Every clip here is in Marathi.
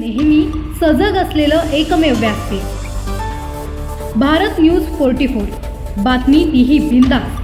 नेहमी सजग असलेलं एकमेव व्यासपीठ भारत न्यूज फोर्टी फोर. बातमी तीही बिंदास.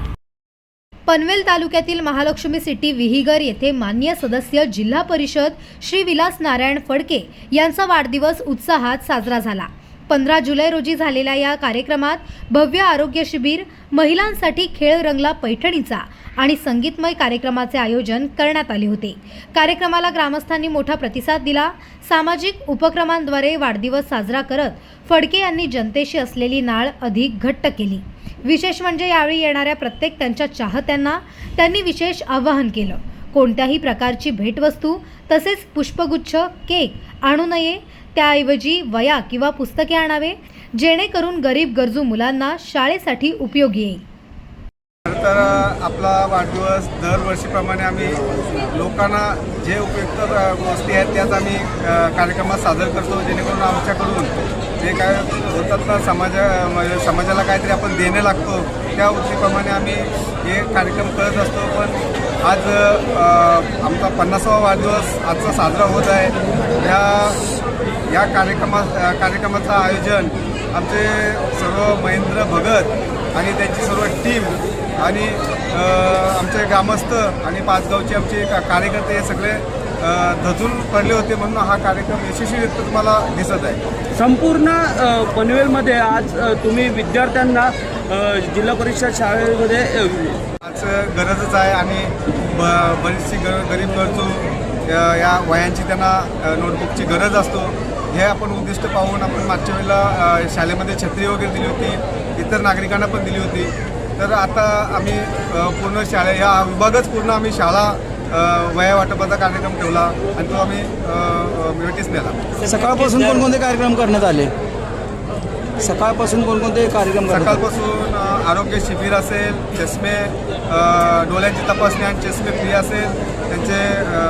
पनवेल तालुक्यातील महालक्ष्मी सिटी विहिगर येथे मान्य सदस्य जिल्हा परिषद श्री विलास नारायण फडके यांचा वाढदिवस उत्साहात साजरा झाला. पंधरा जुलै रोजी झालेल्या या कार्यक्रमात भव्य आरोग्य शिबिर महिलांसाठी खेळ रंगला पैठणीचा आणि संगीतमय कार्यक्रमाचे आयोजन करण्यात आले होते. कार्यक्रमाला ग्रामस्थांनी मोठा प्रतिसाद दिला. सामाजिक उपक्रमांद्वारे वाढदिवस साजरा करत फडके यांनी जनतेशी असलेली नाळ अधिक घट्ट केली. विशेष म्हणजे यावेळी येणाऱ्या प्रत्येक त्यांच्या चाहत्यांना त्यांनी विशेष आवाहन केलं. कोणत्याही प्रकारची भेटवस्तू तसेच पुष्पगुच्छ केक आणू नये. त्याऐवजी वया किंवा पुस्तके आणावे जेणेकरून गरीब गरजू मुलांना शाळेसाठी उपयोगी येईल. तर आपला वाढदिवस दरवर्षीप्रमाणे आम्ही लोकांना जे उपयुक्त गोष्टी आहेत त्याच आम्ही कार्यक्रमात सादर करतो जेणेकरून आमच्याकडून जे काय होतात ना समाजा म्हणजे समाजाला काहीतरी आपण देणे लागतो त्या उद्देशाप्रमाणे आम्ही हे कार्यक्रम करत असतो. पण आज आमचा पन्नासावा वाढदिवस आजचा साजरा होत आहे. या या कार्यक्रमा कार्यक्रमाचं आयोजन आमचे सर्व महेंद्र भगत आणि त्यांची सर्व टीम आणि आमचे ग्रामस्थ आणि पाचगावचे आमचे का- कार्यकर्ते हे सगळे धजून पडले होते म्हणून हा कार्यक्रम यशस्वीरित्या तुम्हाला दिसत आहे. संपूर्ण पनवेलमध्ये आज तुम्ही विद्यार्थ्यांना जिल्हा परिषद शाळेमध्ये आज गरजच आहे आणि ब बरीचशी ग गरीब गरजू अ, या वयांची त्यांना नोटबुकची गरज असतो. हे आपण उद्दिष्ट पाहून आपण मागच्या वेळेला शाळेमध्ये छत्री वगैरे दिली होती इतर नागरिकांना पण दिली होती. तर आता आम्ही पूर्ण शाळे या विभागच पूर्ण आम्ही शाळा वया वाटपाचा कार्यक्रम ठेवला आणि तो आम्ही नोटीस नेला. सकाळपासून कोणकोणते कार्यक्रम करण्यात आले? सकाळपासून कोणकोणते कार्यक्रम? सकाळपासून आरोग्य शिबिर असेल चष्मे डोळ्यांची तपासणी आणि चष्मे फ्री असेल त्यांचे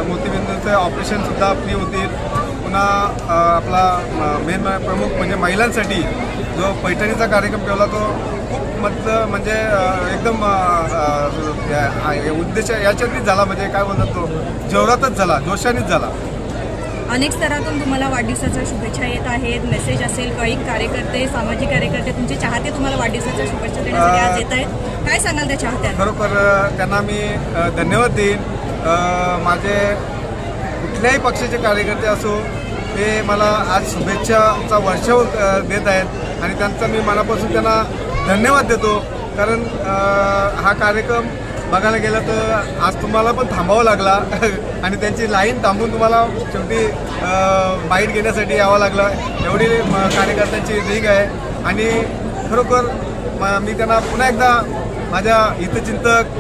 मोतीबिंदूचे ऑपरेशनसुद्धा फ्री होतील. पुन्हा आपला मेन प्रमुख म्हणजे महिलांसाठी जो पैठणीचा कार्यक्रम ठेवला तो खूप मतलब म्हणजे एकदम उद्देश याच्यातच झाला म्हणजे काय बोलतात तो? जोरातच झाला जोशानेच झाला. अनेक स्तरातून तुम्हाला वाढदिवसाच्या शुभेच्छा येत आहेत. मेसेज असेल काही कार्यकर्ते सामाजिक कार्यकर्ते तुमचे चाहते तुम्हाला वाढदिवसाच्या शुभेच्छा देण्यासाठी आज येत आहेत. काय सांगाल त्या चाहत्यांना? खरोखर त्यांना मी धन्यवाद देईन. माझे कुठल्याही पक्षाचे कार्यकर्ते असो ते मला आज शुभेच्छाचा वर्षाव देत आहेत आणि त्यांचा मी मनापासून त्यांना धन्यवाद देतो. कारण हा कार्यक्रम बघायला गेलं तर आज तुम्हाला पण थांबावं लागला. आणि त्यांची लाईन थांबून तुम्हाला शेवटी बाईट घेण्यासाठी यावं लागलं. एवढी कार्यकर्त्यांची रिंग आहे. आणि खरोखर म- त्यांना पुन्हा एकदा माझ्या हितचिंतक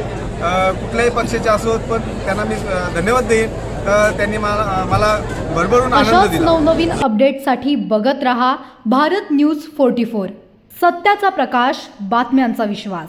कुठल्याही पक्षाचे असोत पण त्यांना मी धन्यवाद देईन. तर त्यांनी मला मला भरभरून आनंद दिला. नवनवीन अपडेटसाठी बघत रहा भारत न्यूज फोर्टी फोर. सत्याचा प्रकाश बातम्यांचा विश्वास.